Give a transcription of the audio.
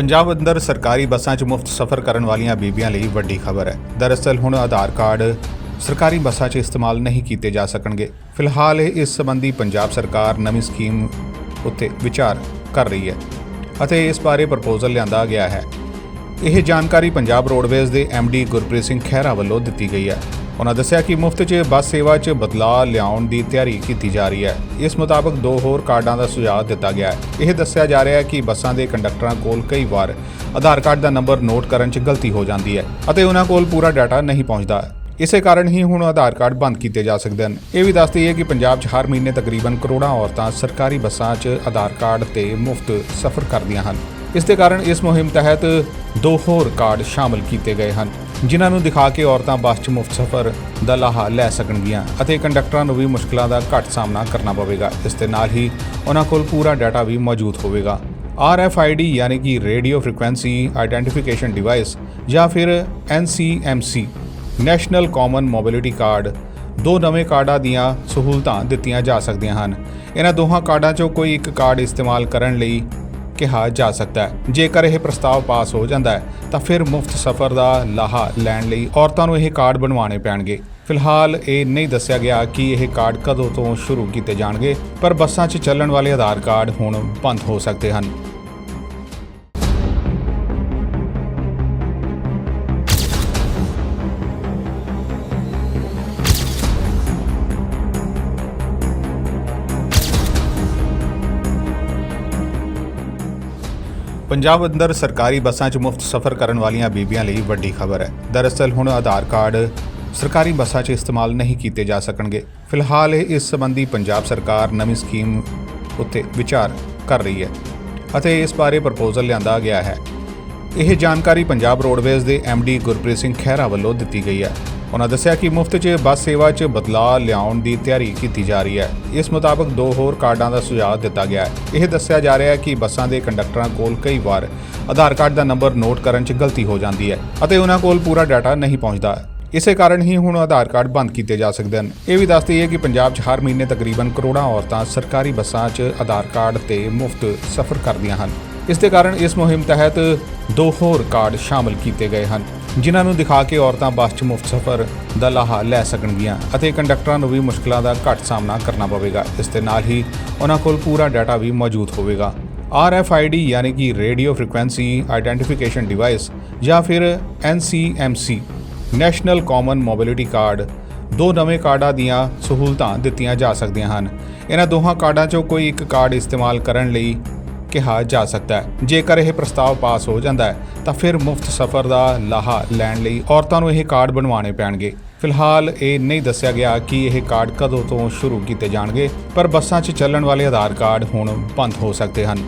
ਪੰਜਾਬ ਅੰਦਰ ਸਰਕਾਰੀ ਬੱਸਾਂ 'ਚ ਮੁਫਤ ਸਫ਼ਰ ਕਰਨ ਵਾਲੀਆਂ ਬੀਬੀਆਂ ਲਈ ਵੱਡੀ ਖਬਰ ਹੈ। ਦਰਅਸਲ ਹੁਣ ਆਧਾਰ ਕਾਰਡ ਸਰਕਾਰੀ ਬੱਸਾਂ 'ਚ ਇਸਤੇਮਾਲ ਨਹੀਂ ਕੀਤੇ ਜਾ ਸਕਣਗੇ। ਫਿਲਹਾਲ ਇਸ ਸੰਬੰਧੀ ਪੰਜਾਬ ਸਰਕਾਰ ਨਵੀਂ ਸਕੀਮ ਉੱਤੇ ਵਿਚਾਰ ਕਰ ਰਹੀ ਹੈ ਅਤੇ ਇਸ ਬਾਰੇ ਪ੍ਰਪੋਜ਼ਲ ਲਿਆਂਦਾ ਗਿਆ ਹੈ। ਇਹ ਜਾਣਕਾਰੀ ਪੰਜਾਬ ਰੋਡਵੇਜ਼ ਦੇ ਡੀ ਗੁਰਪ੍ਰੀਤ ਸਿੰਘ ਖਹਿਰਾ ਵੱਲੋਂ ਦਿੱਤੀ ਗਈ ਹੈ। ਉਹਨਾਂ ਦੱਸਿਆ ਕਿ ਮੁਫਤ 'ਚ ਬੱਸ ਸੇਵਾ 'ਚ ਬਦਲਾਅ ਲਿਆਉਣ ਦੀ ਤਿਆਰੀ ਕੀਤੀ ਜਾ ਰਹੀ ਹੈ। ਇਸ ਮੁਤਾਬਕ ਦੋ ਹੋਰ ਕਾਰਡਾਂ ਦਾ ਸੁਝਾਅ ਦਿੱਤਾ ਗਿਆ ਹੈ। ਇਹ ਦੱਸਿਆ ਜਾ ਰਿਹਾ ਹੈ ਕਿ ਬੱਸਾਂ ਦੇ ਕੰਡਕਟਰਾਂ ਕੋਲ ਕਈ ਵਾਰ ਆਧਾਰ ਕਾਰਡ ਦਾ ਨੰਬਰ ਨੋਟ ਕਰਨ 'ਚ ਗਲਤੀ ਹੋ ਜਾਂਦੀ ਹੈ ਅਤੇ ਉਹਨਾਂ ਕੋਲ ਪੂਰਾ ਡਾਟਾ ਨਹੀਂ ਪਹੁੰਚਦਾ। ਇਸੇ ਕਾਰਨ ਹੀ ਹੁਣ ਆਧਾਰ ਕਾਰਡ ਬੰਦ ਕੀਤੇ ਜਾ ਸਕਦੇ ਹਨ। ਇਹ ਵੀ ਦੱਸ ਦਈਏ ਕਿ ਪੰਜਾਬ 'ਚ ਹਰ ਮਹੀਨੇ ਤਕਰੀਬਨ ਕਰੋੜਾਂ ਔਰਤਾਂ ਸਰਕਾਰੀ ਬੱਸਾਂ 'ਚ ਆਧਾਰ ਕਾਰਡ ਤੇ ਮੁਫਤ ਸਫ਼ਰ ਕਰਦੀਆਂ ਹਨ। ਇਸ ਦੇ ਕਾਰਨ ਇਸ ਮੁਹਿੰਮ ਤਹਿਤ ਦੋ ਹੋਰ ਕਾਰਡ ਸ਼ਾਮਲ ਕੀਤੇ ਗਏ ਹਨ। ਜਿਨ੍ਹਾਂ ਨੂੰ ਦਿਖਾ ਕੇ ਔਰਤਾਂ ਬੱਸ 'ਚ ਮੁਫਤ ਸਫ਼ਰ ਦਾ ਲਾਹਾ ਲੈ ਸਕਣਗੀਆਂ ਅਤੇ ਕੰਡਕਟਰਾਂ ਨੂੰ ਵੀ ਮੁਸ਼ਕਲਾਂ ਦਾ ਘੱਟ ਸਾਹਮਣਾ ਕਰਨਾ ਪਵੇਗਾ। ਇਸ ਦੇ ਨਾਲ ਹੀ ਉਹਨਾਂ ਕੋਲ ਪੂਰਾ ਡਾਟਾ ਵੀ ਮੌਜੂਦ ਹੋਵੇਗਾ। RFID ਯਾਨੀ ਕਿ ਰੇਡੀਓ ਫ੍ਰੀਕੁਐਂਸੀ ਆਈਡੈਂਟੀਫਿਕੇਸ਼ਨ ਡਿਵਾਈਸ ਜਾਂ ਫਿਰ NCMC national common mobility card. ਦੋ ਨਵੇਂ ਕਾਰਡਾਂ ਦੀਆਂ ਸਹੂਲਤਾਂ ਦਿੱਤੀਆਂ ਜਾ ਸਕਦੀਆਂ ਹਨ। ਇਹਨਾਂ ਦੋਹਾਂ ਕਾਰਡਾਂ 'ਚੋਂ ਕੋਈ ਇੱਕ ਕਾਰਡ ਇਸਤੇਮਾਲ ਕਰਨ ਲਈ ਕਿਹਾ ਜਾ ਸਕਦਾ ਹੈ। ਜੇਕਰ ਇਹ ਪ੍ਰਸਤਾਵ ਪਾਸ ਹੋ ਜਾਂਦਾ ਹੈ, ਤਾਂ ਫਿਰ ਮੁਫਤ ਸਫ਼ਰ ਦਾ ਲਾਹਾ ਲੈਣ ਲਈ ਔਰਤਾਂ ਨੂੰ ਇਹ ਕਾਰਡ ਬਣਵਾਉਣੇ ਪੈਣਗੇ। ਫਿਲਹਾਲ ਇਹ ਨਹੀਂ ਦੱਸਿਆ ਗਿਆ ਕਿ ਇਹ ਕਾਰਡ ਕਦੋਂ ਤੋਂ ਸ਼ੁਰੂ ਕੀਤੇ ਜਾਣਗੇ, ਪਰ ਬੱਸਾਂ 'ਚ ਚੱਲਣ ਵਾਲੇ ਆਧਾਰ ਕਾਰਡ ਹੁਣ ਬੰਦ ਹੋ ਸਕਦੇ ਹਨ। ਪੰਜਾਬ ਅੰਦਰ ਸਰਕਾਰੀ ਬੱਸਾਂ 'ਚ ਮੁਫਤ ਸਫ਼ਰ ਕਰਨ ਵਾਲੀਆਂ ਬੀਬੀਆਂ ਲਈ ਵੱਡੀ ਖਬਰ ਹੈ। ਦਰਅਸਲ ਹੁਣ ਆਧਾਰ ਕਾਰਡ ਸਰਕਾਰੀ ਬੱਸਾਂ 'ਚ ਇਸਤੇਮਾਲ ਨਹੀਂ ਕੀਤੇ ਜਾ ਸਕਣਗੇ। ਫਿਲਹਾਲ ਇਸ ਸੰਬੰਧੀ ਪੰਜਾਬ ਸਰਕਾਰ ਨਵੀਂ ਸਕੀਮ ਉੱਤੇ ਵਿਚਾਰ ਕਰ ਰਹੀ ਹੈ ਅਤੇ ਇਸ ਬਾਰੇ ਪ੍ਰਪੋਜ਼ਲ ਲਿਆਂਦਾ ਗਿਆ ਹੈ। ਇਹ ਜਾਣਕਾਰੀ ਪੰਜਾਬ ਰੋਡਵੇਜ਼ ਦੇ ਡੀ ਗੁਰਪ੍ਰੀਤ ਸਿੰਘ ਖਹਿਰਾ ਵੱਲੋਂ ਦਿੱਤੀ ਗਈ ਹੈ। ਉਹਨਾਂ ਦੱਸਿਆ ਕਿ ਮੁਫਤ 'ਚ ਬੱਸ ਸੇਵਾ 'ਚ ਬਦਲਾਅ ਲਿਆਉਣ ਦੀ ਤਿਆਰੀ ਕੀਤੀ ਜਾ ਰਹੀ ਹੈ। ਇਸ ਮੁਤਾਬਕ ਦੋ ਹੋਰ ਕਾਰਡਾਂ ਦਾ ਸੁਝਾਅ ਦਿੱਤਾ ਗਿਆ ਹੈ। ਇਹ ਦੱਸਿਆ ਜਾ ਰਿਹਾ ਹੈ ਕਿ ਬੱਸਾਂ ਦੇ ਕੰਡਕਟਰਾਂ ਕੋਲ ਕਈ ਵਾਰ ਆਧਾਰ ਕਾਰਡ ਦਾ ਨੰਬਰ ਨੋਟ ਕਰਨ 'ਚ ਗਲਤੀ ਹੋ ਜਾਂਦੀ ਹੈ ਅਤੇ ਉਹਨਾਂ ਕੋਲ ਪੂਰਾ ਡਾਟਾ ਨਹੀਂ ਪਹੁੰਚਦਾ। ਇਸੇ ਕਾਰਨ ਹੀ ਹੁਣ ਆਧਾਰ ਕਾਰਡ ਬੰਦ ਕੀਤੇ ਜਾ ਸਕਦੇ ਹਨ। ਇਹ ਵੀ ਦੱਸ ਦਈਏ ਕਿ ਪੰਜਾਬ 'ਚ ਹਰ ਮਹੀਨੇ ਤਕਰੀਬਨ ਕਰੋੜਾਂ ਔਰਤਾਂ ਸਰਕਾਰੀ ਬੱਸਾਂ 'ਚ ਆਧਾਰ ਕਾਰਡ ਤੇ ਮੁਫਤ ਸਫ਼ਰ ਕਰਦੀਆਂ ਹਨ। ਇਸ ਦੇ ਕਾਰਨ ਇਸ ਮੁਹਿੰਮ ਤਹਿਤ ਦੋ ਹੋਰ ਕਾਰਡ ਸ਼ਾਮਲ ਕੀਤੇ ਗਏ ਹਨ, ਜਿਨ੍ਹਾਂ ਨੂੰ ਦਿਖਾ ਕੇ ਔਰਤਾਂ ਬੱਸ 'ਚ ਮੁਫਤ ਸਫ਼ਰ ਦਾ ਲਾਹਾ ਲੈ ਸਕਣਗੀਆਂ ਅਤੇ ਕੰਡਕਟਰਾਂ ਨੂੰ ਵੀ ਮੁਸ਼ਕਲਾਂ ਦਾ ਘੱਟ ਸਾਹਮਣਾ ਕਰਨਾ ਪਵੇਗਾ। ਇਸ ਦੇ ਨਾਲ ਹੀ ਉਹਨਾਂ ਕੋਲ ਪੂਰਾ ਡਾਟਾ ਵੀ ਮੌਜੂਦ ਹੋਵੇਗਾ। RFID ਯਾਨੀ ਕਿ ਰੇਡੀਓ ਫ੍ਰੀਕੁਐਂਸੀ ਆਈਡੈਂਟੀਫਿਕੇਸ਼ਨ ਡਿਵਾਈਸ ਜਾਂ ਫਿਰ NCMC national common mobility card. ਦੋ ਨਵੇਂ ਕਾਰਡਾਂ ਦੀਆਂ ਸਹੂਲਤਾਂ ਦਿੱਤੀਆਂ ਜਾ ਸਕਦੀਆਂ ਹਨ। ਇਹਨਾਂ ਦੋਹਾਂ ਕਾਰਡਾਂ 'ਚੋਂ ਕੋਈ ਇੱਕ ਕਾਰਡ ਇਸਤੇਮਾਲ ਕਰਨ ਲਈ ਕਿਹਾ ਜਾ ਸਕਦਾ ਹੈ। ਜੇਕਰ ਇਹ ਪ੍ਰਸਤਾਵ ਪਾਸ ਹੋ ਜਾਂਦਾ ਹੈ, ਤਾਂ ਫਿਰ ਮੁਫਤ ਸਫ਼ਰ ਦਾ ਲਾਹਾ ਲੈਣ ਲਈ ਔਰਤਾਂ ਨੂੰ ਇਹ ਕਾਰਡ ਬਣਵਾਉਣੇ ਪੈਣਗੇ। ਫਿਲਹਾਲ ਇਹ ਨਹੀਂ ਦੱਸਿਆ ਗਿਆ ਕਿ ਇਹ ਕਾਰਡ ਕਦੋਂ ਤੋਂ ਸ਼ੁਰੂ ਕੀਤੇ ਜਾਣਗੇ, ਪਰ ਬੱਸਾਂ 'ਚ ਚੱਲਣ ਵਾਲੇ ਆਧਾਰ ਕਾਰਡ ਹੁਣ ਬੰਦ ਹੋ ਸਕਦੇ ਹਨ।